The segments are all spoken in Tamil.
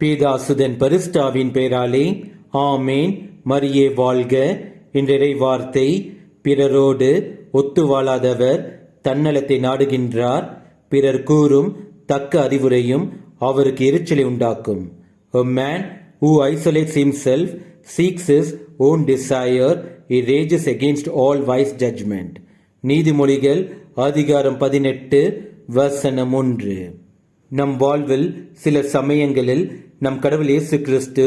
பீதாசுதன் பரிஸ்டாவின் பெயராலே ஆமேன். மரியே வாழ்க. என்றிறை வார்த்தை பிறரோடு ஒத்து வாழாதவர் தன்னலத்தை நாடுகின்றார். பிறர் கூறும் தக்க அறிவுரையும் அவருக்கு எரிச்சலை உண்டாக்கும். A man who isolates himself seeks his own desire, he rages against all wise judgment. நீதிமொழிகள் அதிகாரம் பதினெட்டு வசனம் ஒன்று. நம் வாழ்வில் சில சமயங்களில் நம் கடவுள் இயேசு கிறிஸ்து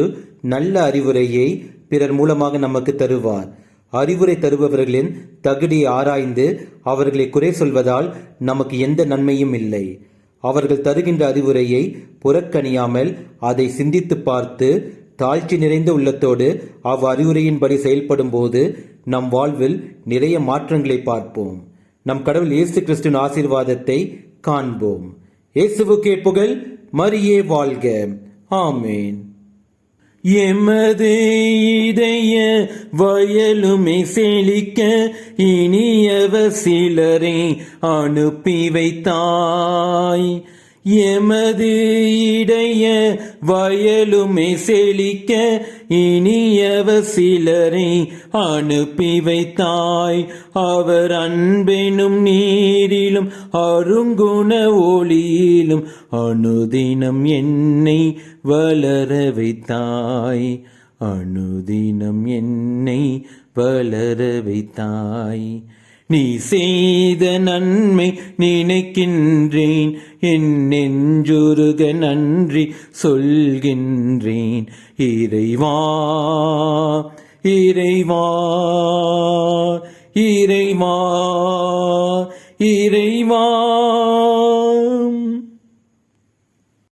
நல்ல அறிவுரையை பிறர் மூலமாக நமக்கு தருவார். அறிவுரை தருபவர்களின் தகுதியை ஆராய்ந்து அவர்களை குறை சொல்வதால் நமக்கு எந்த நன்மையும் இல்லை. அவர்கள் தருகின்ற அறிவுரையை புறக்கணியாமல் அதை சிந்தித்து பார்த்து தாழ்ச்சி நிறைந்த உள்ளத்தோடு அவ் அறிவுரையின்படி செயல்படும் போது நம் வாழ்வில் நிறைய மாற்றங்களை பார்ப்போம். நம் கடவுள் இயேசு கிறிஸ்துவின் ஆசீர்வாதத்தை காண்போம். இயேசுவுக்கே புகழ் மரியே வாழ்க. ஆமேன். எமது இதய வயலுமே செழிக்க இனியவ சிலரை அனுப்பி வைத்தாய். எமது இடைய வயலுமே செழிக்க இனியவ சிலரை அனுப்பி வைத்தாய். அவர் அன்பெனும் நீரிலும் அருங்குண ஒளியிலும் அனுதினம் என்னை வளர வைத்தாய். அனுதினம் என்னை வளர வைத்தாய். நீ செய்த நன்மை நினைக்கின்றேன். என் நெஞ்சுருக நன்றி சொல்கின்றேன். இறைவா இறைவா இறைவா இறைவா.